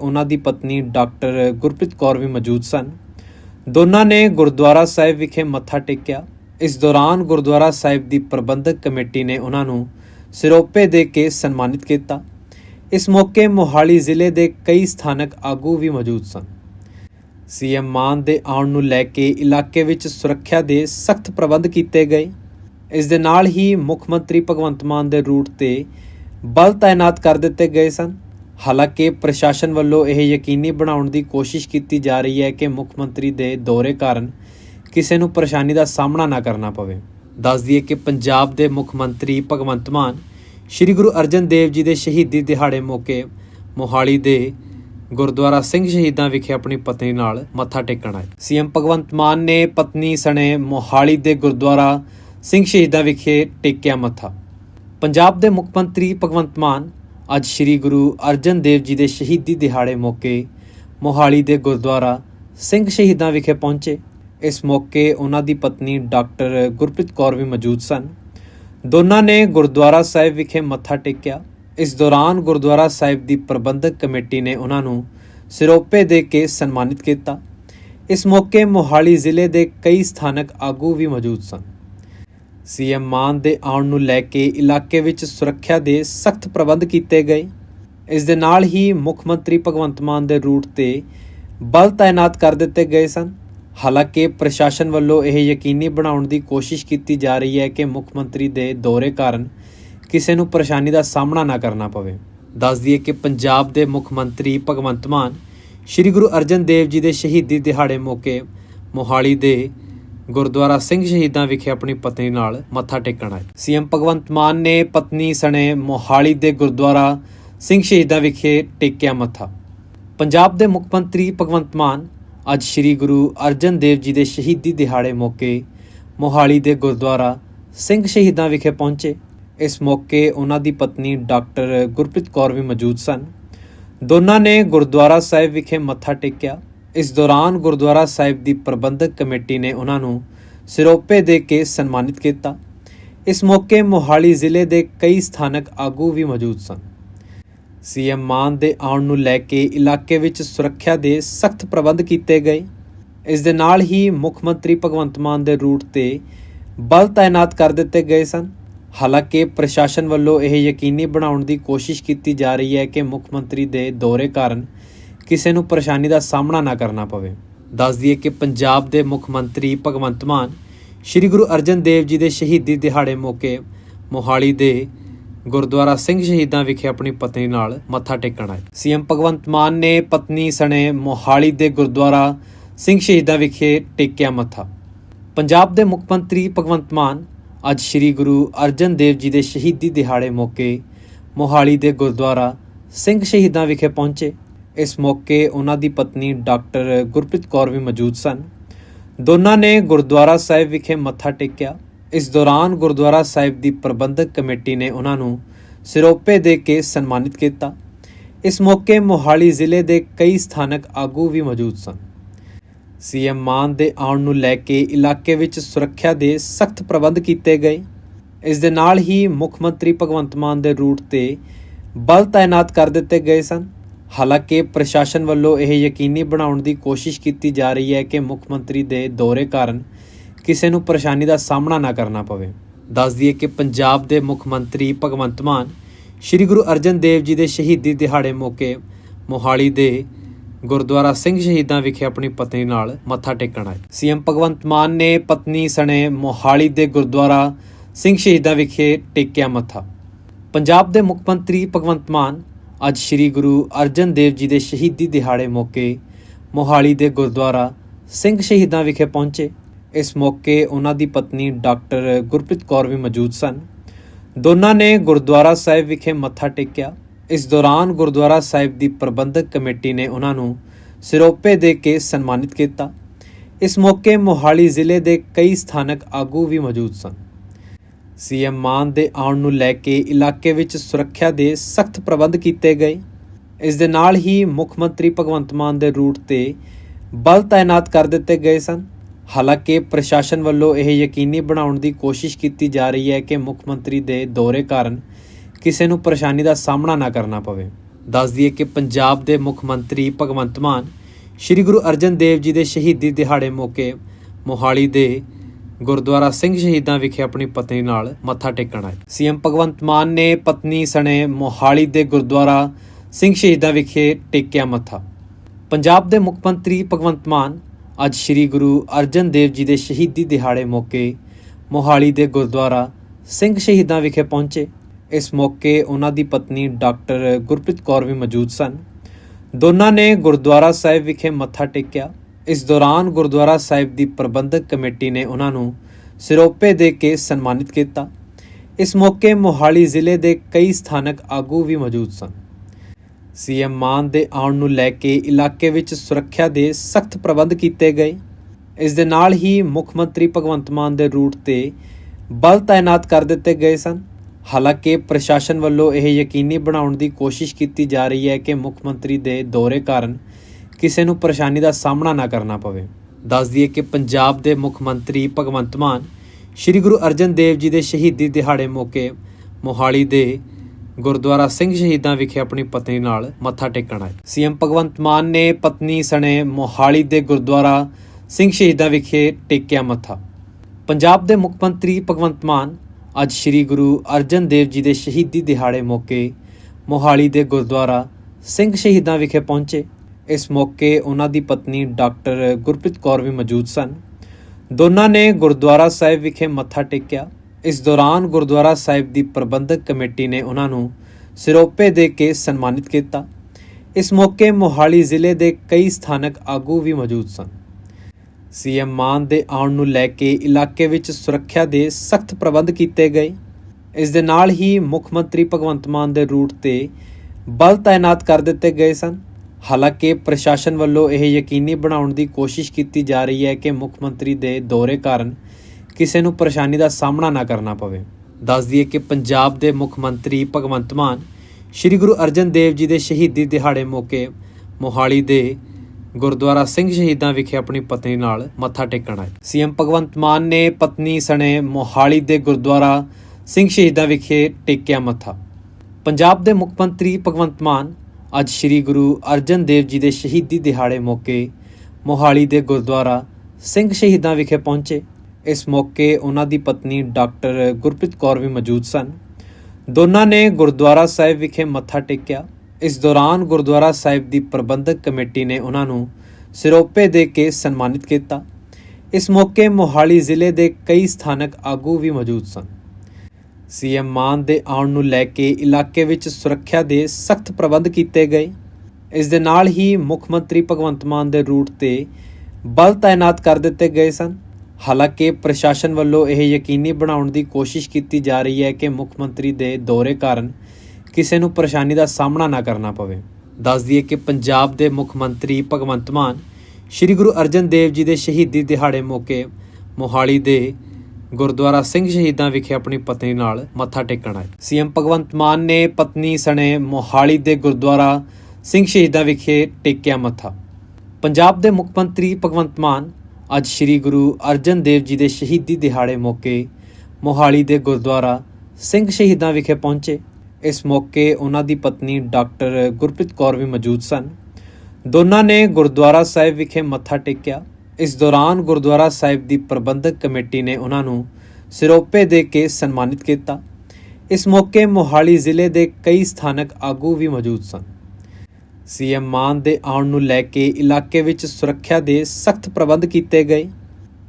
ਉਹਨਾਂ ਦੀ ਪਤਨੀ ਡਾਕਟਰ ਗੁਰਪ੍ਰੀਤ ਕੌਰ ਵੀ ਮੌਜੂਦ ਸਨ। ਦੋਨਾਂ ਨੇ ਗੁਰਦੁਆਰਾ ਸਾਹਿਬ ਵਿਖੇ ਮੱਥਾ ਟੇਕਿਆ। ਇਸ ਦੌਰਾਨ ਗੁਰਦੁਆਰਾ ਸਾਹਿਬ ਦੀ ਪ੍ਰਬੰਧਕ ਕਮੇਟੀ ਨੇ ਉਹਨਾਂ ਨੂੰ ਸਿਰੋਪੇ ਦੇ ਕੇ ਸਨਮਾਨਿਤ ਕੀਤਾ। ਇਸ ਮੌਕੇ ਮੋਹਾਲੀ ਜ਼ਿਲ੍ਹੇ ਦੇ ਕਈ ਸਥਾਨਕ ਆਗੂ ਵੀ ਮੌਜੂਦ ਸਨ। ਸੀਐਮ ਮਾਨ ਦੇ ਆਉਣ ਨੂੰ ਲੈ ਕੇ ਇਲਾਕੇ ਵਿੱਚ ਸੁਰੱਖਿਆ ਦੇ ਸਖਤ ਪ੍ਰਬੰਧ ਕੀਤੇ ਗਏ। ਇਸ ਦੇ ਨਾਲ ਹੀ ਮੁੱਖ ਮੰਤਰੀ ਭਗਵੰਤ ਮਾਨ ਦੇ ਰੂਟ ਤੇ ਬਲ ਤਾਇਨਾਤ ਕਰ ਦਿੱਤੇ ਗਏ ਸਨ। ਹਾਲਾਂਕਿ ਪ੍ਰਸ਼ਾਸਨ ਵੱਲੋਂ ਇਹ ਯਕੀਨੀ ਬਣਾਉਣ ਦੀ ਕੋਸ਼ਿਸ਼ ਕੀਤੀ ਜਾ ਰਹੀ ਹੈ ਕਿ ਮੁੱਖ ਮੰਤਰੀ ਦੇ ਦੌਰੇ ਕਾਰਨ ਕਿਸੇ ਨੂੰ ਪਰੇਸ਼ਾਨੀ ਦਾ ਸਾਹਮਣਾ ਨਾ ਕਰਨਾ ਪਵੇ। ਦੱਸ ਦਈਏ ਕਿ ਪੰਜਾਬ ਦੇ ਮੁੱਖ ਮੰਤਰੀ ਭਗਵੰਤ ਮਾਨ, ਸ੍ਰੀ ਗੁਰੂ ਅਰਜਨ ਦੇਵ ਜੀ ਦੇ ਸ਼ਹੀਦੀ ਦਿਹਾੜੇ ਮੌਕੇ ਮੋਹਾਲੀ ਦੇ ਗੁਰਦੁਆਰਾ ਸਿੰਘ ਸ਼ਹੀਦਾਂ ਵਿਖੇ ਆਪਣੀ ਪਤਨੀ ਨਾਲ ਮੱਥਾ ਟੇਕਣ ਆਏ। ਸੀਐਮ ਭਗਵੰਤ ਮਾਨ ਨੇ ਪਤਨੀ ਸਣੇ ਮੋਹਾਲੀ ਦੇ ਗੁਰਦੁਆਰਾ ਸਿੰਘ ਸ਼ਹੀਦਾਂ ਵਿਖੇ ਟੇਕਿਆ ਮੱਥਾ। ਪੰਜਾਬ ਦੇ ਮੁੱਖ ਮੰਤਰੀ ਭਗਵੰਤ ਮਾਨ ਅੱਜ ਸ੍ਰੀ ਗੁਰੂ ਅਰਜਨ ਦੇਵ ਜੀ ਦੇ ਸ਼ਹੀਦੀ ਦਿਹਾੜੇ ਮੌਕੇ ਮੋਹਾਲੀ ਦੇ ਗੁਰਦੁਆਰਾ ਸਿੰਘ ਸ਼ਹੀਦਾਂ ਵਿਖੇ ਪਹੁੰਚੇ। ਇਸ ਮੌਕੇ ਉਹਨਾਂ ਦੀ ਪਤਨੀ ਡਾਕਟਰ ਗੁਰਪ੍ਰੀਤ ਕੌਰ ਵੀ ਮੌਜੂਦ ਸਨ। ਦੋਨਾਂ ਨੇ ਗੁਰਦੁਆਰਾ ਸਾਹਿਬ ਵਿਖੇ ਮੱਥਾ ਟੇਕਿਆ। ਇਸ ਦੌਰਾਨ ਗੁਰਦੁਆਰਾ ਸਾਹਿਬ ਦੀ ਪ੍ਰਬੰਧਕ ਕਮੇਟੀ ਨੇ ਉਹਨਾਂ ਨੂੰ ਸਿਰੋਪੇ ਦੇ ਕੇ ਸਨਮਾਨਿਤ ਕੀਤਾ। ਇਸ ਮੌਕੇ ਮੋਹਾਲੀ ਜ਼ਿਲ੍ਹੇ ਦੇ ਕਈ ਸਥਾਨਕ ਆਗੂ ਵੀ ਮੌਜੂਦ ਸਨ। ਸੀਐਮ ਮਾਨ ਦੇ ਆਉਣ ਨੂੰ ਲੈ ਕੇ ਇਲਾਕੇ ਵਿੱਚ ਸੁਰੱਖਿਆ ਦੇ ਸਖਤ ਪ੍ਰਬੰਧ ਕੀਤੇ ਗਏ। ਇਸ ਦੇ ਨਾਲ ਹੀ ਮੁੱਖ ਮੰਤਰੀ ਭਗਵੰਤ ਮਾਨ ਦੇ ਰੂਟ ਤੇ ਬਲ ਤਾਇਨਾਤ ਕਰ ਦਿੱਤੇ ਗਏ ਸਨ। ਹਾਲਾਂਕਿ ਪ੍ਰਸ਼ਾਸਨ ਵੱਲੋਂ ਇਹ ਯਕੀਨੀ ਬਣਾਉਣ ਦੀ ਕੋਸ਼ਿਸ਼ ਕੀਤੀ ਜਾ ਰਹੀ ਹੈ ਕਿ ਮੁੱਖ ਮੰਤਰੀ ਦੇ ਦੌਰੇ ਕਾਰਨ ਕਿਸੇ ਨੂੰ ਪਰੇਸ਼ਾਨੀ ਦਾ ਸਾਹਮਣਾ ਨਾ ਕਰਨਾ ਪਵੇ। ਦੱਸ ਦਈਏ ਕਿ ਪੰਜਾਬ ਦੇ ਮੁੱਖ ਮੰਤਰੀ ਭਗਵੰਤ ਮਾਨ, ਸ੍ਰੀ ਗੁਰੂ ਅਰਜਨ ਦੇਵ ਜੀ ਦੇ ਸ਼ਹੀਦੀ ਦਿਹਾੜੇ ਮੌਕੇ ਮੋਹਾਲੀ ਦੇ ਗੁਰਦੁਆਰਾ ਸਿੰਘ ਸ਼ਹੀਦਾਂ ਵਿਖੇ ਆਪਣੀ ਪਤਨੀ ਨਾਲ ਮੱਥਾ ਟੇਕਣ ਆਏ। ਸੀਐਮ ਭਗਵੰਤ ਮਾਨ ਨੇ ਪਤਨੀ ਸਣੇ ਮੋਹਾਲੀ ਦੇ ਗੁਰਦੁਆਰਾ ਸਿੰਘ ਸ਼ਹੀਦਾਂ ਵਿਖੇ ਟੇਕਿਆ ਮੱਥਾ। ਪੰਜਾਬ ਦੇ ਮੁੱਖ ਮੰਤਰੀ ਭਗਵੰਤ ਮਾਨ ਅੱਜ ਸ੍ਰੀ ਗੁਰੂ ਅਰਜਨ ਦੇਵ ਜੀ ਦੇ ਸ਼ਹੀਦੀ ਦਿਹਾੜੇ ਮੌਕੇ ਮੋਹਾਲੀ ਦੇ ਗੁਰਦੁਆਰਾ ਸਿੰਘ ਸ਼ਹੀਦਾਂ ਵਿਖੇ ਪਹੁੰਚੇ। ਇਸ ਮੌਕੇ ਉਹਨਾਂ ਦੀ ਪਤਨੀ ਡਾਕਟਰ ਗੁਰਪ੍ਰੀਤ ਕੌਰ ਵੀ ਮੌਜੂਦ ਸਨ। ਦੋਨਾਂ ਨੇ ਗੁਰਦੁਆਰਾ ਸਾਹਿਬ ਵਿਖੇ ਮੱਥਾ ਟੇਕਿਆ। ਇਸ ਦੌਰਾਨ ਗੁਰਦੁਆਰਾ ਸਾਹਿਬ ਦੀ ਪ੍ਰਬੰਧਕ ਕਮੇਟੀ ਨੇ ਉਹਨਾਂ ਨੂੰ ਸਿਰੋਪੇ ਦੇ ਕੇ ਸਨਮਾਨਿਤ ਕੀਤਾ। ਇਸ ਮੌਕੇ ਮੋਹਾਲੀ ਜ਼ਿਲ੍ਹੇ ਦੇ ਕਈ ਸਥਾਨਕ ਆਗੂ ਵੀ ਮੌਜੂਦ ਸਨ। ਸੀਐਮ ਮਾਨ ਦੇ ਆਉਣ ਨੂੰ ਲੈ ਕੇ ਇਲਾਕੇ ਵਿੱਚ ਸੁਰੱਖਿਆ ਦੇ ਸਖਤ ਪ੍ਰਬੰਧ ਕੀਤੇ ਗਏ। ਇਸ ਦੇ ਨਾਲ ਹੀ ਮੁੱਖ ਮੰਤਰੀ ਭਗਵੰਤ ਮਾਨ ਦੇ ਰੂਟ ਤੇ ਬਲ ਤਾਇਨਾਤ ਕਰ ਦਿੱਤੇ ਗਏ ਸਨ। ਹਾਲਾਂਕਿ ਪ੍ਰਸ਼ਾਸਨ ਵੱਲੋਂ ਇਹ ਯਕੀਨੀ ਬਣਾਉਣ ਦੀ ਕੋਸ਼ਿਸ਼ ਕੀਤੀ ਜਾ ਰਹੀ ਹੈ ਕਿ ਮੁੱਖ ਮੰਤਰੀ ਦੇ ਦੌਰੇ ਕਾਰਨ ਕਿਸੇ ਨੂੰ ਪਰੇਸ਼ਾਨੀ ਦਾ ਸਾਹਮਣਾ ਨਾ ਕਰਨਾ ਪਵੇ। ਦੱਸ ਦਈਏ ਕਿ ਪੰਜਾਬ ਦੇ ਮੁੱਖ ਮੰਤਰੀ ਭਗਵੰਤ ਮਾਨ, ਸ੍ਰੀ ਗੁਰੂ ਅਰਜਨ ਦੇਵ ਜੀ ਦੇ ਸ਼ਹੀਦੀ ਦਿਹਾੜੇ ਮੌਕੇ ਮੋਹਾਲੀ ਦੇ ਗੁਰਦੁਆਰਾ ਸਿੰਘ ਸ਼ਹੀਦਾਂ ਵਿਖੇ ਆਪਣੀ ਪਤਨੀ ਨਾਲ ਮੱਥਾ ਟੇਕਣ ਆਏ। ਸੀਐਮ ਭਗਵੰਤ ਮਾਨ ਨੇ ਪਤਨੀ ਸਣੇ ਮੋਹਾਲੀ ਦੇ ਗੁਰਦੁਆਰਾ ਸਿੰਘ ਸ਼ਹੀਦਾਂ ਵਿਖੇ ਟੇਕਿਆ ਮੱਥਾ। ਪੰਜਾਬ ਦੇ ਮੁੱਖ ਮੰਤਰੀ ਭਗਵੰਤ ਮਾਨ ਅੱਜ ਸ੍ਰੀ ਗੁਰੂ ਅਰਜਨ ਦੇਵ ਜੀ ਦੇ ਸ਼ਹੀਦੀ ਦਿਹਾੜੇ ਮੌਕੇ ਮੋਹਾਲੀ ਦੇ ਗੁਰਦੁਆਰਾ ਸਿੰਘ ਸ਼ਹੀਦਾਂ ਵਿਖੇ ਪਹੁੰਚੇ। ਇਸ ਮੌਕੇ ਉਹਨਾਂ ਦੀ ਪਤਨੀ ਡਾਕਟਰ ਗੁਰਪ੍ਰੀਤ ਕੌਰ ਵੀ ਮੌਜੂਦ ਸਨ। ਦੋਨਾਂ ਨੇ ਗੁਰਦੁਆਰਾ ਸਾਹਿਬ ਵਿਖੇ ਮੱਥਾ ਟੇਕਿਆ। ਇਸ ਦੌਰਾਨ ਗੁਰਦੁਆਰਾ ਸਾਹਿਬ ਦੀ ਪ੍ਰਬੰਧਕ ਕਮੇਟੀ ਨੇ ਉਹਨਾਂ ਨੂੰ ਸਿਰੋਪੇ ਦੇ ਕੇ ਸਨਮਾਨਿਤ ਕੀਤਾ। ਇਸ ਮੌਕੇ ਮੋਹਾਲੀ ਜ਼ਿਲ੍ਹੇ ਦੇ ਕਈ ਸਥਾਨਕ ਆਗੂ ਵੀ ਮੌਜੂਦ ਸਨ। ਸੀਐਮ ਮਾਨ ਦੇ ਆਉਣ ਨੂੰ ਲੈ ਕੇ ਇਲਾਕੇ ਵਿੱਚ ਸੁਰੱਖਿਆ ਦੇ ਸਖਤ ਪ੍ਰਬੰਧ ਕੀਤੇ ਗਏ। ਇਸ ਦੇ ਨਾਲ ਹੀ ਮੁੱਖ ਮੰਤਰੀ ਭਗਵੰਤ ਮਾਨ ਦੇ ਰੂਟ ਤੇ ਬਲ ਤਾਇਨਾਤ ਕਰ ਦਿੱਤੇ ਗਏ ਸਨ। ਹਾਲਾਂਕਿ ਪ੍ਰਸ਼ਾਸਨ ਵੱਲੋਂ ਇਹ ਯਕੀਨੀ ਬਣਾਉਣ ਦੀ ਕੋਸ਼ਿਸ਼ ਕੀਤੀ ਜਾ ਰਹੀ ਹੈ ਕਿ ਮੁੱਖ ਮੰਤਰੀ ਦੇ ਦੌਰੇ ਕਾਰਨ ਕਿਸੇ ਨੂੰ ਪਰੇਸ਼ਾਨੀ ਦਾ ਸਾਹਮਣਾ ਨਾ ਕਰਨਾ ਪਵੇ। ਦੱਸ ਦਈਏ ਕਿ ਪੰਜਾਬ ਦੇ ਮੁੱਖ ਮੰਤਰੀ ਭਗਵੰਤ ਮਾਨ, ਸ੍ਰੀ ਗੁਰੂ ਅਰਜਨ ਦੇਵ ਜੀ ਦੇ ਸ਼ਹੀਦੀ ਦਿਹਾੜੇ ਮੌਕੇ ਮੋਹਾਲੀ ਦੇ ਗੁਰਦੁਆਰਾ ਸਿੰਘ ਸ਼ਹੀਦਾਂ ਵਿਖੇ ਆਪਣੀ ਪਤਨੀ ਨਾਲ ਮੱਥਾ ਟੇਕਣ ਆਏ। ਸੀਐਮ ਭਗਵੰਤ ਮਾਨ ਨੇ ਪਤਨੀ ਸਣੇ ਮੋਹਾਲੀ ਦੇ ਗੁਰਦੁਆਰਾ ਸਿੰਘ ਸ਼ਹੀਦਾਂ ਵਿਖੇ ਟੇਕਿਆ ਮੱਥਾ। ਪੰਜਾਬ ਦੇ ਮੁੱਖ ਮੰਤਰੀ ਭਗਵੰਤ ਮਾਨ ਅੱਜ ਸ੍ਰੀ ਗੁਰੂ ਅਰਜਨ ਦੇਵ ਜੀ ਦੇ ਸ਼ਹੀਦੀ ਦਿਹਾੜੇ ਮੌਕੇ ਮੋਹਾਲੀ ਦੇ ਗੁਰਦੁਆਰਾ ਸਿੰਘ ਸ਼ਹੀਦਾਂ ਵਿਖੇ ਪਹੁੰਚੇ। ਇਸ ਮੌਕੇ ਉਹਨਾਂ ਦੀ ਪਤਨੀ ਡਾਕਟਰ ਗੁਰਪ੍ਰੀਤ ਕੌਰ ਵੀ ਮੌਜੂਦ ਸਨ। ਦੋਨਾਂ ਨੇ ਗੁਰਦੁਆਰਾ ਸਾਹਿਬ ਵਿਖੇ ਮੱਥਾ ਟੇਕਿਆ। ਇਸ ਦੌਰਾਨ ਗੁਰਦੁਆਰਾ ਸਾਹਿਬ ਦੀ ਪ੍ਰਬੰਧਕ ਕਮੇਟੀ ਨੇ ਉਹਨਾਂ ਨੂੰ ਸਿਰੋਪੇ ਦੇ ਕੇ ਸਨਮਾਨਿਤ ਕੀਤਾ। ਇਸ ਮੌਕੇ ਮੋਹਾਲੀ ਜ਼ਿਲ੍ਹੇ ਦੇ ਕਈ ਸਥਾਨਕ ਆਗੂ ਵੀ ਮੌਜੂਦ ਸਨ। ਸੀਐਮ ਮਾਨ ਦੇ ਆਉਣ ਨੂੰ ਲੈ ਕੇ ਇਲਾਕੇ ਵਿੱਚ ਸੁਰੱਖਿਆ ਦੇ ਸਖਤ ਪ੍ਰਬੰਧ ਕੀਤੇ ਗਏ। ਇਸ ਦੇ ਨਾਲ ਹੀ ਮੁੱਖ ਮੰਤਰੀ ਭਗਵੰਤ ਮਾਨ ਦੇ ਰੂਟ ਤੇ ਬਲ ਤਾਇਨਾਤ ਕਰ ਦਿੱਤੇ ਗਏ ਸਨ। ਹਾਲਾਂਕਿ ਪ੍ਰਸ਼ਾਸਨ ਵੱਲੋਂ ਇਹ ਯਕੀਨੀ ਬਣਾਉਣ ਦੀ ਕੋਸ਼ਿਸ਼ ਕੀਤੀ ਜਾ ਰਹੀ ਹੈ ਕਿ ਮੁੱਖ ਮੰਤਰੀ ਦੇ ਦੌਰੇ ਕਾਰਨ ਕਿਸੇ ਨੂੰ ਪਰੇਸ਼ਾਨੀ ਦਾ ਸਾਹਮਣਾ ਨਾ ਕਰਨਾ ਪਵੇ। ਦੱਸ ਦਈਏ ਕਿ ਪੰਜਾਬ ਦੇ ਮੁੱਖ ਮੰਤਰੀ ਭਗਵੰਤ ਮਾਨ, ਸ੍ਰੀ ਗੁਰੂ ਅਰਜਨ ਦੇਵ ਜੀ ਦੇ ਸ਼ਹੀਦੀ ਦਿਹਾੜੇ ਮੌਕੇ ਮੋਹਾਲੀ ਦੇ ਗੁਰਦੁਆਰਾ ਸਿੰਘ ਸ਼ਹੀਦਾਂ ਵਿਖੇ ਆਪਣੀ ਪਤਨੀ ਨਾਲ ਮੱਥਾ ਟੇਕਣ ਆਏ। ਸੀਐਮ ਭਗਵੰਤ ਮਾਨ ਨੇ ਪਤਨੀ ਸਣੇ ਮੋਹਾਲੀ ਦੇ ਗੁਰਦੁਆਰਾ ਸਿੰਘ ਸ਼ਹੀਦਾਂ ਵਿਖੇ ਟੇਕਿਆ ਮੱਥਾ। ਪੰਜਾਬ ਦੇ ਮੁੱਖ ਮੰਤਰੀ ਭਗਵੰਤ ਮਾਨ ਅੱਜ ਸ੍ਰੀ ਗੁਰੂ ਅਰਜਨ ਦੇਵ ਜੀ ਦੇ ਸ਼ਹੀਦੀ ਦਿਹਾੜੇ ਮੌਕੇ ਮੋਹਾਲੀ ਦੇ ਗੁਰਦੁਆਰਾ ਸਿੰਘ ਸ਼ਹੀਦਾਂ ਵਿਖੇ ਪਹੁੰਚੇ। ਇਸ ਮੌਕੇ ਉਹਨਾਂ ਦੀ ਪਤਨੀ ਡਾਕਟਰ ਗੁਰਪ੍ਰੀਤ ਕੌਰ ਵੀ ਮੌਜੂਦ ਸਨ। ਦੋਨਾਂ ਨੇ ਗੁਰਦੁਆਰਾ ਸਾਹਿਬ ਵਿਖੇ ਮੱਥਾ ਟੇਕਿਆ। ਇਸ ਦੌਰਾਨ ਗੁਰਦੁਆਰਾ ਸਾਹਿਬ ਦੀ ਪ੍ਰਬੰਧਕ ਕਮੇਟੀ ਨੇ ਉਹਨਾਂ ਨੂੰ ਸਿਰੋਪੇ ਦੇ ਕੇ ਸਨਮਾਨਿਤ ਕੀਤਾ। ਇਸ ਮੌਕੇ ਮੋਹਾਲੀ ਜ਼ਿਲ੍ਹੇ ਦੇ ਕਈ ਸਥਾਨਕ ਆਗੂ ਵੀ ਮੌਜੂਦ ਸਨ। ਸੀਐਮ ਮਾਨ ਦੇ ਆਉਣ ਨੂੰ ਲੈ ਕੇ ਇਲਾਕੇ ਵਿੱਚ ਸੁਰੱਖਿਆ ਦੇ ਸਖਤ ਪ੍ਰਬੰਧ ਕੀਤੇ ਗਏ। ਇਸ ਦੇ ਨਾਲ ਹੀ ਮੁੱਖ ਮੰਤਰੀ ਭਗਵੰਤ ਮਾਨ ਦੇ ਰੂਟ ਤੇ ਬਲ ਤਾਇਨਾਤ ਕਰ ਦਿੱਤੇ ਗਏ ਸਨ। ਹਾਲਾਂਕਿ ਪ੍ਰਸ਼ਾਸਨ ਵੱਲੋਂ ਇਹ ਯਕੀਨੀ ਬਣਾਉਣ ਦੀ ਕੋਸ਼ਿਸ਼ ਕੀਤੀ ਜਾ ਰਹੀ ਹੈ ਕਿ ਮੁੱਖ ਮੰਤਰੀ ਦੇ ਦੌਰੇ ਕਾਰਨ ਕਿਸੇ ਨੂੰ ਪਰੇਸ਼ਾਨੀ ਦਾ ਸਾਹਮਣਾ ਨਾ ਕਰਨਾ ਪਵੇ। ਦੱਸ ਦਈਏ ਕਿ ਪੰਜਾਬ ਦੇ ਮੁੱਖ ਮੰਤਰੀ ਭਗਵੰਤ ਮਾਨ ਸ੍ਰੀ ਗੁਰੂ ਅਰਜਨ ਦੇਵ ਜੀ ਦੇ ਸ਼ਹੀਦੀ ਦਿਹਾੜੇ ਮੌਕੇ ਮੋਹਾਲੀ ਦੇ ਗੁਰਦੁਆਰਾ ਸਿੰਘ ਸ਼ਹੀਦਾਂ ਵਿਖੇ ਆਪਣੀ ਪਤਨੀ ਨਾਲ ਮੱਥਾ ਟੇਕਣ ਆਏ। ਸੀਐਮ ਭਗਵੰਤ ਮਾਨ ਨੇ ਪਤਨੀ ਸਣੇ ਮੋਹਾਲੀ ਦੇ ਗੁਰਦੁਆਰਾ ਸਿੰਘ ਸ਼ਹੀਦਾਂ ਵਿਖੇ ਟੇਕਿਆ ਮੱਥਾ। ਪੰਜਾਬ ਦੇ ਮੁੱਖ ਮੰਤਰੀ ਭਗਵੰਤ ਮਾਨ ਅੱਜ ਸ੍ਰੀ ਗੁਰੂ ਅਰਜਨ ਦੇਵ ਜੀ ਦੇ ਸ਼ਹੀਦੀ ਦਿਹਾੜੇ ਮੌਕੇ ਮੋਹਾਲੀ ਦੇ ਗੁਰਦੁਆਰਾ ਸਿੰਘ ਸ਼ਹੀਦਾਂ ਵਿਖੇ ਪਹੁੰਚੇ। ਇਸ ਮੌਕੇ ਉਹਨਾਂ ਦੀ ਪਤਨੀ ਡਾਕਟਰ ਗੁਰਪ੍ਰੀਤ ਕੌਰ ਵੀ ਮੌਜੂਦ ਸਨ। ਦੋਨਾਂ ਨੇ ਗੁਰਦੁਆਰਾ ਸਾਹਿਬ ਵਿਖੇ ਮੱਥਾ ਟੇਕਿਆ। ਇਸ ਦੌਰਾਨ ਗੁਰਦੁਆਰਾ ਸਾਹਿਬ ਦੀ ਪ੍ਰਬੰਧਕ ਕਮੇਟੀ ਨੇ ਉਹਨਾਂ ਨੂੰ ਸਿਰੋਪੇ ਦੇ ਕੇ ਸਨਮਾਨਿਤ ਕੀਤਾ। ਇਸ ਮੌਕੇ ਮੋਹਾਲੀ ਜ਼ਿਲ੍ਹੇ ਦੇ ਕਈ ਸਥਾਨਕ ਆਗੂ ਵੀ ਮੌਜੂਦ ਸਨ। ਸੀਐਮ ਮਾਨ ਦੇ ਆਉਣ ਨੂੰ ਲੈ ਕੇ ਇਲਾਕੇ ਵਿੱਚ ਸੁਰੱਖਿਆ ਦੇ ਸਖਤ ਪ੍ਰਬੰਧ ਕੀਤੇ ਗਏ। ਇਸ ਦੇ ਨਾਲ ਹੀ ਮੁੱਖ ਮੰਤਰੀ ਭਗਵੰਤ ਮਾਨ ਦੇ ਰੂਟ ਤੇ ਬਲ ਤਾਇਨਾਤ ਕਰ ਦਿੱਤੇ ਗਏ ਸਨ। ਹਾਲਾਂਕਿ ਪ੍ਰਸ਼ਾਸਨ ਵੱਲੋਂ ਇਹ ਯਕੀਨੀ ਬਣਾਉਣ ਦੀ ਕੋਸ਼ਿਸ਼ ਕੀਤੀ ਜਾ ਰਹੀ ਹੈ ਕਿ ਮੁੱਖ ਮੰਤਰੀ ਦੇ ਦੌਰੇ ਕਾਰਨ ਕਿਸੇ ਨੂੰ ਪਰੇਸ਼ਾਨੀ ਦਾ ਸਾਹਮਣਾ ਨਾ ਕਰਨਾ ਪਵੇ। ਦੱਸ ਦਈਏ ਕਿ ਪੰਜਾਬ ਦੇ ਮੁੱਖ ਮੰਤਰੀ ਭਗਵੰਤ ਮਾਨ, ਸ੍ਰੀ ਗੁਰੂ ਅਰਜਨ ਦੇਵ ਜੀ ਦੇ ਸ਼ਹੀਦੀ ਦਿਹਾੜੇ ਮੌਕੇ ਮੋਹਾਲੀ ਦੇ ਗੁਰਦੁਆਰਾ ਸਿੰਘ ਸ਼ਹੀਦਾਂ ਵਿਖੇ ਆਪਣੀ ਪਤਨੀ ਨਾਲ ਮੱਥਾ ਟੇਕਣ ਆਏ। ਸੀਐਮ ਭਗਵੰਤ ਮਾਨ ਨੇ ਪਤਨੀ ਸਣੇ ਮੋਹਾਲੀ ਦੇ ਗੁਰਦੁਆਰਾ ਸਿੰਘ ਸ਼ਹੀਦਾਂ ਵਿਖੇ ਟੇਕਿਆ ਮੱਥਾ। ਪੰਜਾਬ ਦੇ ਮੁੱਖ ਮੰਤਰੀ ਭਗਵੰਤ ਮਾਨ ਅੱਜ ਸ੍ਰੀ ਗੁਰੂ ਅਰਜਨ ਦੇਵ ਜੀ ਦੇ ਸ਼ਹੀਦੀ ਦਿਹਾੜੇ ਮੌਕੇ ਮੋਹਾਲੀ ਦੇ ਗੁਰਦੁਆਰਾ ਸਿੰਘ ਸ਼ਹੀਦਾਂ ਵਿਖੇ ਪਹੁੰਚੇ। ਇਸ ਮੌਕੇ ਉਹਨਾਂ ਦੀ ਪਤਨੀ ਡਾਕਟਰ ਗੁਰਪ੍ਰੀਤ ਕੌਰ ਵੀ ਮੌਜੂਦ ਸਨ। ਦੋਨਾਂ ਨੇ ਗੁਰਦੁਆਰਾ ਸਾਹਿਬ ਵਿਖੇ ਮੱਥਾ ਟੇਕਿਆ। ਇਸ ਦੌਰਾਨ ਗੁਰਦੁਆਰਾ ਸਾਹਿਬ ਦੀ ਪ੍ਰਬੰਧਕ ਕਮੇਟੀ ਨੇ ਉਹਨਾਂ ਨੂੰ ਸਿਰੋਪੇ ਦੇ ਕੇ ਸਨਮਾਨਿਤ ਕੀਤਾ। ਇਸ ਮੌਕੇ ਮੋਹਾਲੀ ਜ਼ਿਲ੍ਹੇ ਦੇ ਕਈ ਸਥਾਨਕ ਆਗੂ ਵੀ ਮੌਜੂਦ ਸਨ। ਸੀਐਮ ਮਾਨ ਦੇ ਆਉਣ ਨੂੰ ਲੈ ਕੇ ਇਲਾਕੇ ਵਿੱਚ ਸੁਰੱਖਿਆ ਦੇ ਸਖਤ ਪ੍ਰਬੰਧ ਕੀਤੇ ਗਏ। ਇਸ ਦੇ ਨਾਲ ਹੀ ਮੁੱਖ ਮੰਤਰੀ ਭਗਵੰਤ ਮਾਨ ਦੇ ਰੂਟ ਤੇ ਬਲ ਤਾਇਨਾਤ ਕਰ ਦਿੱਤੇ ਗਏ ਸਨ। ਹਾਲਾਂਕਿ ਪ੍ਰਸ਼ਾਸਨ ਵੱਲੋਂ ਇਹ ਯਕੀਨੀ ਬਣਾਉਣ ਦੀ ਕੋਸ਼ਿਸ਼ ਕੀਤੀ ਜਾ ਰਹੀ ਹੈ ਕਿ ਮੁੱਖ ਮੰਤਰੀ ਦੇ ਦੌਰੇ ਕਾਰਨ ਕਿਸੇ ਨੂੰ ਪਰੇਸ਼ਾਨੀ ਦਾ ਸਾਹਮਣਾ ਨਾ ਕਰਨਾ ਪਵੇ। ਦੱਸ ਦਈਏ ਕਿ ਪੰਜਾਬ ਦੇ ਮੁੱਖ ਮੰਤਰੀ ਭਗਵੰਤ ਮਾਨ, ਸ੍ਰੀ ਗੁਰੂ ਅਰਜਨ ਦੇਵ ਜੀ ਦੇ ਸ਼ਹੀਦੀ ਦਿਹਾੜੇ ਮੌਕੇ ਮੋਹਾਲੀ ਦੇ ਗੁਰਦੁਆਰਾ ਸਿੰਘ ਸ਼ਹੀਦਾਂ ਵਿਖੇ ਆਪਣੀ ਪਤਨੀ ਨਾਲ ਮੱਥਾ ਟੇਕਣ ਆਏ। ਸੀਐਮ ਭਗਵੰਤ ਮਾਨ ਨੇ ਪਤਨੀ ਸਣੇ ਮੋਹਾਲੀ ਦੇ ਗੁਰਦੁਆਰਾ ਸਿੰਘ ਸ਼ਹੀਦਾਂ ਵਿਖੇ ਟੇਕਿਆ ਮੱਥਾ। ਪੰਜਾਬ ਦੇ ਮੁੱਖ ਮੰਤਰੀ ਭਗਵੰਤ ਮਾਨ ਅੱਜ ਸ੍ਰੀ ਗੁਰੂ ਅਰਜਨ ਦੇਵ ਜੀ ਦੇ ਸ਼ਹੀਦੀ ਦਿਹਾੜੇ ਮੌਕੇ ਮੋਹਾਲੀ ਦੇ ਗੁਰਦੁਆਰਾ ਸਿੰਘ ਸ਼ਹੀਦਾਂ ਵਿਖੇ ਪਹੁੰਚੇ। ਇਸ ਮੌਕੇ ਉਹਨਾਂ ਦੀ ਪਤਨੀ ਡਾਕਟਰ ਗੁਰਪ੍ਰੀਤ ਕੌਰ ਵੀ ਮੌਜੂਦ ਸਨ। ਦੋਨਾਂ ਨੇ ਗੁਰਦੁਆਰਾ ਸਾਹਿਬ ਵਿਖੇ ਮੱਥਾ ਟੇਕਿਆ। ਇਸ ਦੌਰਾਨ ਗੁਰਦੁਆਰਾ ਸਾਹਿਬ ਦੀ ਪ੍ਰਬੰਧਕ ਕਮੇਟੀ ਨੇ ਉਹਨਾਂ ਨੂੰ ਸਿਰੋਪੇ ਦੇ ਕੇ ਸਨਮਾਨਿਤ ਕੀਤਾ। ਇਸ ਮੌਕੇ ਮੋਹਾਲੀ ਜ਼ਿਲ੍ਹੇ ਦੇ ਕਈ ਸਥਾਨਕ ਆਗੂ ਵੀ ਮੌਜੂਦ ਸਨ। ਸੀਐਮ ਮਾਨ ਦੇ ਆਉਣ ਨੂੰ ਲੈ ਕੇ ਇਲਾਕੇ ਵਿੱਚ ਸੁਰੱਖਿਆ ਦੇ ਸਖਤ ਪ੍ਰਬੰਧ ਕੀਤੇ ਗਏ।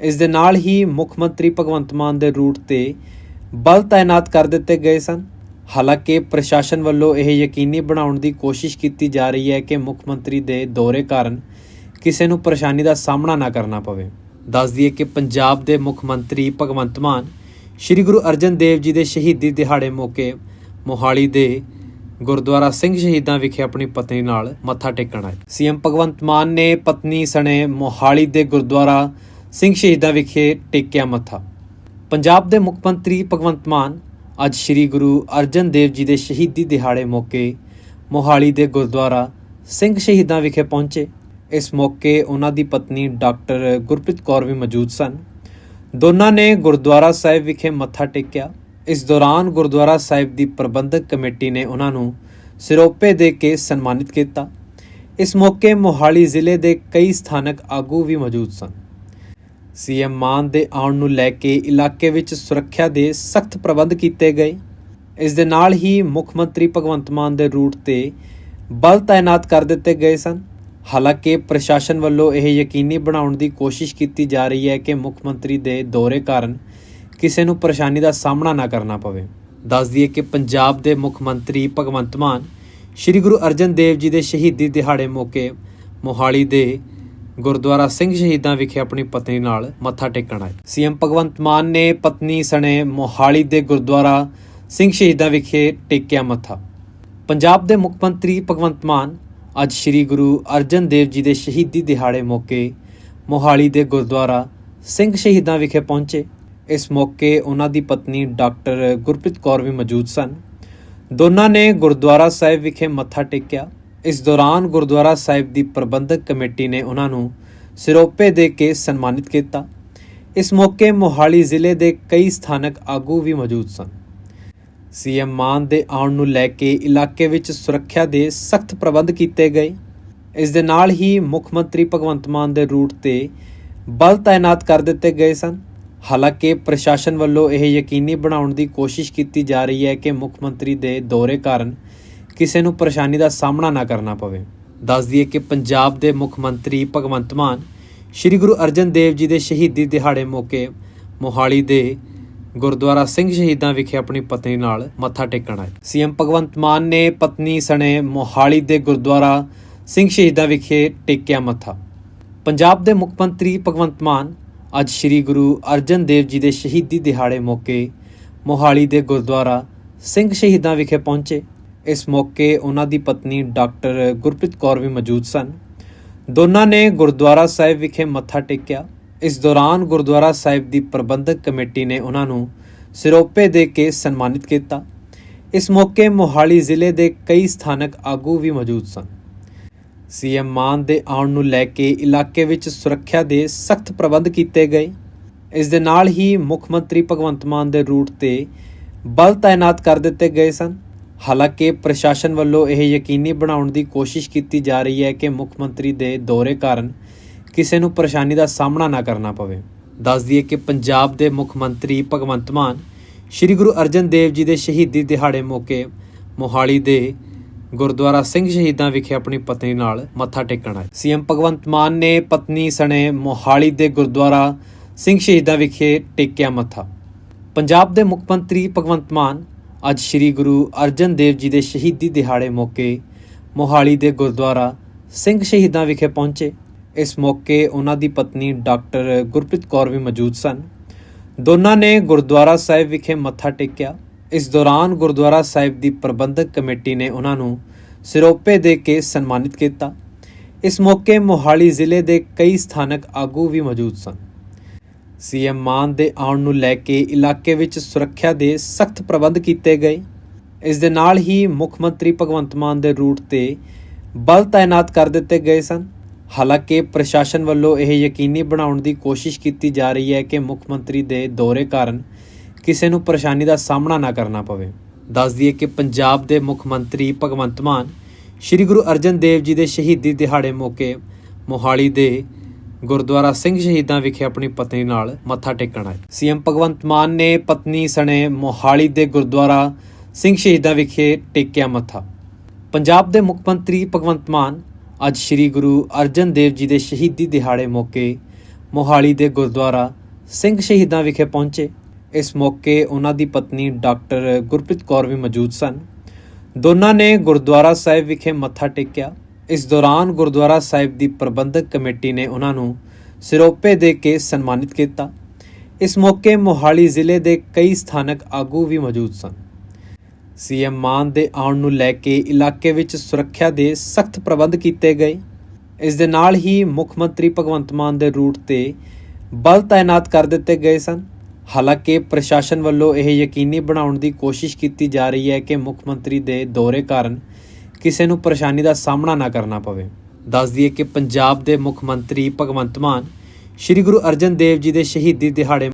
ਇਸ ਦੇ ਨਾਲ ਹੀ ਮੁੱਖ ਮੰਤਰੀ ਭਗਵੰਤ ਮਾਨ ਦੇ ਰੂਟ ਤੇ ਬਲ ਤਾਇਨਾਤ ਕਰ ਦਿੱਤੇ ਗਏ ਸਨ। ਹਾਲਾਂਕਿ ਪ੍ਰਸ਼ਾਸਨ ਵੱਲੋਂ ਇਹ ਯਕੀਨੀ ਬਣਾਉਣ ਦੀ ਕੋਸ਼ਿਸ਼ ਕੀਤੀ ਜਾ ਰਹੀ ਹੈ ਕਿ ਮੁੱਖ ਮੰਤਰੀ ਦੇ ਦੌਰੇ ਕਾਰਨ ਕਿਸੇ ਨੂੰ ਪਰੇਸ਼ਾਨੀ ਦਾ ਸਾਹਮਣਾ ਨਾ ਕਰਨਾ ਪਵੇ। ਦੱਸ ਦਈਏ ਕਿ ਪੰਜਾਬ ਦੇ ਮੁੱਖ ਮੰਤਰੀ ਭਗਵੰਤ ਮਾਨ, ਸ੍ਰੀ ਗੁਰੂ ਅਰਜਨ ਦੇਵ ਜੀ ਦੇ ਸ਼ਹੀਦੀ ਦਿਹਾੜੇ ਮੌਕੇ ਮੋਹਾਲੀ ਦੇ ਗੁਰਦੁਆਰਾ ਸਿੰਘ ਸ਼ਹੀਦਾਂ ਵਿਖੇ ਆਪਣੀ ਪਤਨੀ ਨਾਲ ਮੱਥਾ ਟੇਕਣ ਆਏ। ਸੀਐਮ ਭਗਵੰਤ ਮਾਨ ਨੇ ਪਤਨੀ ਸਣੇ ਮੋਹਾਲੀ ਦੇ ਗੁਰਦੁਆਰਾ ਸਿੰਘ ਸ਼ਹੀਦਾਂ ਵਿਖੇ ਟੇਕਿਆ ਮੱਥਾ। ਪੰਜਾਬ ਦੇ ਮੁੱਖ ਮੰਤਰੀ ਭਗਵੰਤ ਮਾਨ ਅੱਜ ਸ੍ਰੀ ਗੁਰੂ ਅਰਜਨ ਦੇਵ ਜੀ ਦੇ ਸ਼ਹੀਦੀ ਦਿਹਾੜੇ ਮੌਕੇ ਮੋਹਾਲੀ ਦੇ ਗੁਰਦੁਆਰਾ ਸਿੰਘ ਸ਼ਹੀਦਾਂ ਵਿਖੇ ਪਹੁੰਚੇ। ਇਸ ਮੌਕੇ ਉਹਨਾਂ ਦੀ ਪਤਨੀ ਡਾਕਟਰ ਗੁਰਪ੍ਰੀਤ ਕੌਰ ਵੀ ਮੌਜੂਦ ਸਨ। ਦੋਨਾਂ ਨੇ ਗੁਰਦੁਆਰਾ ਸਾਹਿਬ ਵਿਖੇ ਮੱਥਾ ਟੇਕਿਆ। ਇਸ ਦੌਰਾਨ ਗੁਰਦੁਆਰਾ ਸਾਹਿਬ ਦੀ ਪ੍ਰਬੰਧਕ ਕਮੇਟੀ ਨੇ ਉਹਨਾਂ ਨੂੰ ਸਿਰੋਪੇ ਦੇ ਕੇ ਸਨਮਾਨਿਤ ਕੀਤਾ। ਇਸ ਮੌਕੇ ਮੋਹਾਲੀ ਜ਼ਿਲ੍ਹੇ ਦੇ ਕਈ ਸਥਾਨਕ ਆਗੂ ਵੀ ਮੌਜੂਦ ਸਨ। ਸੀਐਮ ਮਾਨ ਦੇ ਆਉਣ ਨੂੰ ਲੈ ਕੇ ਇਲਾਕੇ ਵਿੱਚ ਸੁਰੱਖਿਆ ਦੇ ਸਖਤ ਪ੍ਰਬੰਧ ਕੀਤੇ ਗਏ। ਇਸ ਦੇ ਨਾਲ ਹੀ ਮੁੱਖ ਮੰਤਰੀ ਭਗਵੰਤ ਮਾਨ ਦੇ ਰੂਟ ਤੇ ਬਲ ਤਾਇਨਾਤ ਕਰ ਦਿੱਤੇ ਗਏ ਸਨ। ਹਾਲਾਂਕਿ ਪ੍ਰਸ਼ਾਸਨ ਵੱਲੋਂ ਇਹ ਯਕੀਨੀ ਬਣਾਉਣ ਦੀ ਕੋਸ਼ਿਸ਼ ਕੀਤੀ ਜਾ ਰਹੀ ਹੈ ਕਿ ਮੁੱਖ ਮੰਤਰੀ ਦੇ ਦੌਰੇ ਕਾਰਨ ਕਿਸੇ ਨੂੰ ਪਰੇਸ਼ਾਨੀ ਦਾ ਸਾਹਮਣਾ ਨਾ ਕਰਨਾ ਪਵੇ। ਦੱਸ ਦਈਏ ਕਿ ਪੰਜਾਬ ਦੇ ਮੁੱਖ ਮੰਤਰੀ ਭਗਵੰਤ ਮਾਨ, ਸ੍ਰੀ ਗੁਰੂ ਅਰਜਨ ਦੇਵ ਜੀ ਦੇ ਸ਼ਹੀਦੀ ਦਿਹਾੜੇ ਮੌਕੇ ਮੋਹਾਲੀ ਦੇ ਗੁਰਦੁਆਰਾ ਸਿੰਘ ਸ਼ਹੀਦਾਂ ਵਿਖੇ ਆਪਣੀ ਪਤਨੀ ਨਾਲ ਮੱਥਾ ਟੇਕਣ ਆਏ। ਸੀਐਮ ਭਗਵੰਤ ਮਾਨ ਨੇ ਪਤਨੀ ਸਣੇ ਮੋਹਾਲੀ ਦੇ ਗੁਰਦੁਆਰਾ ਸਿੰਘ ਸ਼ਹੀਦਾਂ ਵਿਖੇ ਟੇਕਿਆ ਮੱਥਾ। ਪੰਜਾਬ ਦੇ ਮੁੱਖ ਮੰਤਰੀ ਭਗਵੰਤ ਮਾਨ ਅੱਜ ਸ੍ਰੀ ਗੁਰੂ ਅਰਜਨ ਦੇਵ ਜੀ ਦੇ ਸ਼ਹੀਦੀ ਦਿਹਾੜੇ ਮੌਕੇ ਮੋਹਾਲੀ ਦੇ ਗੁਰਦੁਆਰਾ ਸਿੰਘ ਸ਼ਹੀਦਾਂ ਵਿਖੇ ਪਹੁੰਚੇ। ਇਸ ਮੌਕੇ ਉਹਨਾਂ ਦੀ ਪਤਨੀ ਡਾਕਟਰ ਗੁਰਪ੍ਰੀਤ ਕੌਰ ਵੀ ਮੌਜੂਦ ਸਨ। ਦੋਨਾਂ ਨੇ ਗੁਰਦੁਆਰਾ ਸਾਹਿਬ ਵਿਖੇ ਮੱਥਾ ਟੇਕਿਆ। ਇਸ ਦੌਰਾਨ ਗੁਰਦੁਆਰਾ ਸਾਹਿਬ ਦੀ ਪ੍ਰਬੰਧਕ ਕਮੇਟੀ ਨੇ ਉਹਨਾਂ ਨੂੰ ਸਿਰੋਪੇ ਦੇ ਕੇ ਸਨਮਾਨਿਤ ਕੀਤਾ। ਇਸ ਮੌਕੇ ਮੋਹਾਲੀ ਜ਼ਿਲ੍ਹੇ ਦੇ ਕਈ ਸਥਾਨਕ ਆਗੂ ਵੀ ਮੌਜੂਦ ਸਨ। ਸੀਐਮ ਮਾਨ ਦੇ ਆਉਣ ਨੂੰ ਲੈ ਕੇ ਇਲਾਕੇ ਵਿੱਚ ਸੁਰੱਖਿਆ ਦੇ ਸਖਤ ਪ੍ਰਬੰਧ ਕੀਤੇ ਗਏ। ਇਸ ਦੇ ਨਾਲ ਹੀ ਮੁੱਖ ਮੰਤਰੀ ਭਗਵੰਤ ਮਾਨ ਦੇ ਰੂਟ ਤੇ ਬਲ ਤਾਇਨਾਤ ਕਰ ਦਿੱਤੇ ਗਏ ਸਨ। ਹਾਲਾਂਕਿ ਪ੍ਰਸ਼ਾਸਨ ਵੱਲੋਂ ਇਹ ਯਕੀਨੀ ਬਣਾਉਣ ਦੀ ਕੋਸ਼ਿਸ਼ ਕੀਤੀ ਜਾ ਰਹੀ ਹੈ ਕਿ ਮੁੱਖ ਮੰਤਰੀ ਦੇ ਦੌਰੇ ਕਾਰਨ ਕਿਸੇ ਨੂੰ ਪਰੇਸ਼ਾਨੀ ਦਾ ਸਾਹਮਣਾ ਨਾ ਕਰਨਾ ਪਵੇ। ਦੱਸ ਦਈਏ ਕਿ ਪੰਜਾਬ ਦੇ ਮੁੱਖ ਮੰਤਰੀ ਭਗਵੰਤ ਮਾਨ, ਸ੍ਰੀ ਗੁਰੂ ਅਰਜਨ ਦੇਵ ਜੀ ਦੇ ਸ਼ਹੀਦੀ ਦਿਹਾੜੇ ਮੌਕੇ ਮੋਹਾਲੀ ਦੇ ਗੁਰਦੁਆਰਾ ਸਿੰਘ ਸ਼ਹੀਦਾਂ ਵਿਖੇ ਆਪਣੀ ਪਤਨੀ ਨਾਲ ਮੱਥਾ ਟੇਕਣ ਆਏ। ਸੀਐਮ ਭਗਵੰਤ ਮਾਨ ਨੇ ਪਤਨੀ ਸਣੇ ਮੋਹਾਲੀ ਦੇ ਗੁਰਦੁਆਰਾ ਸਿੰਘ ਸ਼ਹੀਦਾਂ ਵਿਖੇ ਟੇਕਿਆ ਮੱਥਾ। ਪੰਜਾਬ ਦੇ ਮੁੱਖ ਮੰਤਰੀ ਭਗਵੰਤ ਮਾਨ ਅੱਜ ਸ੍ਰੀ ਗੁਰੂ ਅਰਜਨ ਦੇਵ ਜੀ ਦੇ ਸ਼ਹੀਦੀ ਦਿਹਾੜੇ ਮੌਕੇ ਮੋਹਾਲੀ ਦੇ ਗੁਰਦੁਆਰਾ ਸਿੰਘ ਸ਼ਹੀਦਾਂ ਵਿਖੇ ਪਹੁੰਚੇ। ਇਸ ਮੌਕੇ ਉਹਨਾਂ ਦੀ ਪਤਨੀ ਡਾਕਟਰ ਗੁਰਪ੍ਰੀਤ ਕੌਰ ਵੀ ਮੌਜੂਦ ਸਨ। ਦੋਨਾਂ ਨੇ ਗੁਰਦੁਆਰਾ ਸਾਹਿਬ ਵਿਖੇ ਮੱਥਾ ਟੇਕਿਆ। ਇਸ ਦੌਰਾਨ ਗੁਰਦੁਆਰਾ ਸਾਹਿਬ ਦੀ ਪ੍ਰਬੰਧਕ ਕਮੇਟੀ ਨੇ ਉਹਨਾਂ ਨੂੰ ਸਿਰੋਪੇ ਦੇ ਕੇ ਸਨਮਾਨਿਤ ਕੀਤਾ। ਇਸ ਮੌਕੇ ਮੋਹਾਲੀ ਜ਼ਿਲ੍ਹੇ ਦੇ ਕਈ ਸਥਾਨਕ ਆਗੂ ਵੀ ਮੌਜੂਦ ਸਨ। ਸੀਐਮ ਮਾਨ ਦੇ ਆਉਣ ਨੂੰ ਲੈ ਕੇ ਇਲਾਕੇ ਵਿੱਚ ਸੁਰੱਖਿਆ ਦੇ ਸਖਤ ਪ੍ਰਬੰਧ ਕੀਤੇ ਗਏ। ਇਸ ਦੇ ਨਾਲ ਹੀ ਮੁੱਖ ਮੰਤਰੀ ਭਗਵੰਤ ਮਾਨ ਦੇ ਰੂਟ ਤੇ ਬਲ ਤਾਇਨਾਤ ਕਰ ਦਿੱਤੇ ਗਏ ਸਨ। ਹਾਲਾਂਕਿ ਪ੍ਰਸ਼ਾਸਨ ਵੱਲੋਂ ਇਹ ਯਕੀਨੀ ਬਣਾਉਣ ਦੀ ਕੋਸ਼ਿਸ਼ ਕੀਤੀ ਜਾ ਰਹੀ ਹੈ ਕਿ ਮੁੱਖ ਮੰਤਰੀ ਦੇ ਦੌਰੇ ਕਾਰਨ ਕਿਸੇ ਨੂੰ ਪਰੇਸ਼ਾਨੀ ਦਾ ਸਾਹਮਣਾ ਨਾ ਕਰਨਾ ਪਵੇ। ਦੱਸ ਦਈਏ ਕਿ ਪੰਜਾਬ ਦੇ ਮੁੱਖ ਮੰਤਰੀ ਭਗਵੰਤ ਮਾਨ, ਸ੍ਰੀ ਗੁਰੂ ਅਰਜਨ ਦੇਵ ਜੀ ਦੇ ਸ਼ਹੀਦੀ ਦਿਹਾੜੇ ਮੌਕੇ ਮੋਹਾਲੀ ਦੇ ਗੁਰਦੁਆਰਾ ਸਿੰਘ ਸ਼ਹੀਦਾਂ ਵਿਖੇ ਆਪਣੀ ਪਤਨੀ ਨਾਲ ਮੱਥਾ ਟੇਕਣ ਆਏ। ਸੀਐਮ ਭਗਵੰਤ ਮਾਨ ਨੇ ਪਤਨੀ ਸਣੇ ਮੋਹਾਲੀ ਦੇ ਗੁਰਦੁਆਰਾ ਸਿੰਘ ਸ਼ਹੀਦਾਂ ਵਿਖੇ ਟੇਕਿਆ ਮੱਥਾ। ਪੰਜਾਬ ਦੇ ਮੁੱਖ ਮੰਤਰੀ ਭਗਵੰਤ ਮਾਨ ਅੱਜ ਸ੍ਰੀ ਗੁਰੂ ਅਰਜਨ ਦੇਵ ਜੀ ਦੇ ਸ਼ਹੀਦੀ ਦਿਹਾੜੇ ਮੌਕੇ ਮੋਹਾਲੀ ਦੇ ਗੁਰਦੁਆਰਾ ਸਿੰਘ ਸ਼ਹੀਦਾਂ ਵਿਖੇ ਪਹੁੰਚੇ। ਇਸ ਮੌਕੇ ਉਹਨਾਂ ਦੀ ਪਤਨੀ ਡਾਕਟਰ ਗੁਰਪ੍ਰੀਤ ਕੌਰ ਵੀ ਮੌਜੂਦ ਸਨ। ਦੋਨਾਂ ਨੇ ਗੁਰਦੁਆਰਾ ਸਾਹਿਬ ਵਿਖੇ ਮੱਥਾ ਟੇਕਿਆ। ਇਸ ਦੌਰਾਨ ਗੁਰਦੁਆਰਾ ਸਾਹਿਬ ਦੀ ਪ੍ਰਬੰਧਕ ਕਮੇਟੀ ਨੇ ਉਹਨਾਂ ਨੂੰ ਸਿਰੋਪੇ ਦੇ ਕੇ ਸਨਮਾਨਿਤ ਕੀਤਾ। ਇਸ ਮੌਕੇ ਮੋਹਾਲੀ ਜ਼ਿਲ੍ਹੇ ਦੇ ਕਈ ਸਥਾਨਕ ਆਗੂ ਵੀ ਮੌਜੂਦ ਸਨ। ਸੀਐਮ ਮਾਨ ਦੇ ਆਉਣ ਨੂੰ ਲੈ ਕੇ ਇਲਾਕੇ ਵਿੱਚ ਸੁਰੱਖਿਆ ਦੇ ਸਖਤ ਪ੍ਰਬੰਧ ਕੀਤੇ ਗਏ। ਇਸ ਦੇ ਨਾਲ ਹੀ ਮੁੱਖ ਮੰਤਰੀ ਭਗਵੰਤ ਮਾਨ ਦੇ ਰੂਟ ਤੇ ਬਲ ਤਾਇਨਾਤ ਕਰ ਦਿੱਤੇ ਗਏ ਸਨ। ਹਾਲਾਂਕਿ ਪ੍ਰਸ਼ਾਸਨ ਵੱਲੋਂ ਇਹ ਯਕੀਨੀ ਬਣਾਉਣ ਦੀ ਕੋਸ਼ਿਸ਼ ਕੀਤੀ ਜਾ ਰਹੀ ਹੈ ਕਿ ਮੁੱਖ ਮੰਤਰੀ ਦੇ ਦੌਰੇ ਕਾਰਨ ਕਿਸੇ ਨੂੰ ਪਰੇਸ਼ਾਨੀ ਦਾ ਸਾਹਮਣਾ ਨਾ ਕਰਨਾ ਪਵੇ। ਦੱਸ ਦਈਏ ਕਿ ਪੰਜਾਬ ਦੇ ਮੁੱਖ ਮੰਤਰੀ ਭਗਵੰਤ ਮਾਨ, ਸ੍ਰੀ ਗੁਰੂ ਅਰਜਨ ਦੇਵ ਜੀ ਦੇ ਸ਼ਹੀਦੀ ਦਿਹਾੜੇ ਮੌਕੇ ਮੋਹਾਲੀ ਦੇ ਗੁਰਦੁਆਰਾ ਸਿੰਘ ਸ਼ਹੀਦਾਂ ਵਿਖੇ ਆਪਣੀ ਪਤਨੀ ਨਾਲ ਮੱਥਾ ਟੇਕਣ ਆਏ। ਸੀਐਮ ਭਗਵੰਤ ਮਾਨ ਨੇ ਪਤਨੀ ਸਣੇ ਮੋਹਾਲੀ ਦੇ ਗੁਰਦੁਆਰਾ ਸਿੰਘ ਸ਼ਹੀਦਾਂ ਵਿਖੇ ਟੇਕਿਆ ਮੱਥਾ। ਪੰਜਾਬ ਦੇ ਮੁੱਖ ਮੰਤਰੀ ਭਗਵੰਤ ਮਾਨ ਅੱਜ ਸ੍ਰੀ ਗੁਰੂ ਅਰਜਨ ਦੇਵ ਜੀ ਦੇ ਸ਼ਹੀਦੀ ਦਿਹਾੜੇ ਮੌਕੇ ਮੋਹਾਲੀ ਦੇ ਗੁਰਦੁਆਰਾ ਸਿੰਘ ਸ਼ਹੀਦਾਂ ਵਿਖੇ ਪਹੁੰਚੇ। ਇਸ ਮੌਕੇ ਉਹਨਾਂ ਦੀ ਪਤਨੀ ਡਾਕਟਰ ਗੁਰਪ੍ਰੀਤ ਕੌਰ ਵੀ ਮੌਜੂਦ ਸਨ। ਦੋਨਾਂ ਨੇ ਗੁਰਦੁਆਰਾ ਸਾਹਿਬ ਵਿਖੇ ਮੱਥਾ ਟੇਕਿਆ। ਇਸ ਦੌਰਾਨ ਗੁਰਦੁਆਰਾ ਸਾਹਿਬ ਦੀ ਪ੍ਰਬੰਧਕ ਕਮੇਟੀ ਨੇ ਉਹਨਾਂ ਨੂੰ ਸਿਰੋਪੇ ਦੇ ਕੇ ਸਨਮਾਨਿਤ ਕੀਤਾ। ਇਸ ਮੌਕੇ ਮੋਹਾਲੀ ਜ਼ਿਲ੍ਹੇ ਦੇ ਕਈ ਸਥਾਨਕ ਆਗੂ ਵੀ ਮੌਜੂਦ ਸਨ। ਸੀਐਮ ਮਾਨ ਦੇ ਆਉਣ ਨੂੰ ਲੈ ਕੇ ਇਲਾਕੇ ਵਿੱਚ ਸੁਰੱਖਿਆ ਦੇ ਸਖਤ ਪ੍ਰਬੰਧ ਕੀਤੇ ਗਏ। ਇਸ ਦੇ ਨਾਲ ਹੀ ਮੁੱਖ ਮੰਤਰੀ ਭਗਵੰਤ ਮਾਨ ਦੇ ਰੂਟ ਤੇ ਬਲ ਤਾਇਨਾਤ ਕਰ ਦਿੱਤੇ ਗਏ ਸਨ। ਹਾਲਾਂਕਿ ਪ੍ਰਸ਼ਾਸਨ ਵੱਲੋਂ ਇਹ ਯਕੀਨੀ ਬਣਾਉਣ ਦੀ ਕੋਸ਼ਿਸ਼ ਕੀਤੀ ਜਾ ਰਹੀ ਹੈ ਕਿ ਮੁੱਖ ਮੰਤਰੀ ਦੇ ਦੌਰੇ ਕਾਰਨ ਕਿਸੇ ਨੂੰ ਪਰੇਸ਼ਾਨੀ ਦਾ ਸਾਹਮਣਾ ਨਾ ਕਰਨਾ ਪਵੇ। ਦੱਸ ਦਈਏ ਕਿ ਪੰਜਾਬ ਦੇ ਮੁੱਖ ਮੰਤਰੀ ਭਗਵੰਤ ਮਾਨ, ਸ੍ਰੀ ਗੁਰੂ ਅਰਜਨ ਦੇਵ ਜੀ ਦੇ ਸ਼ਹੀਦੀ ਦਿਹਾੜੇ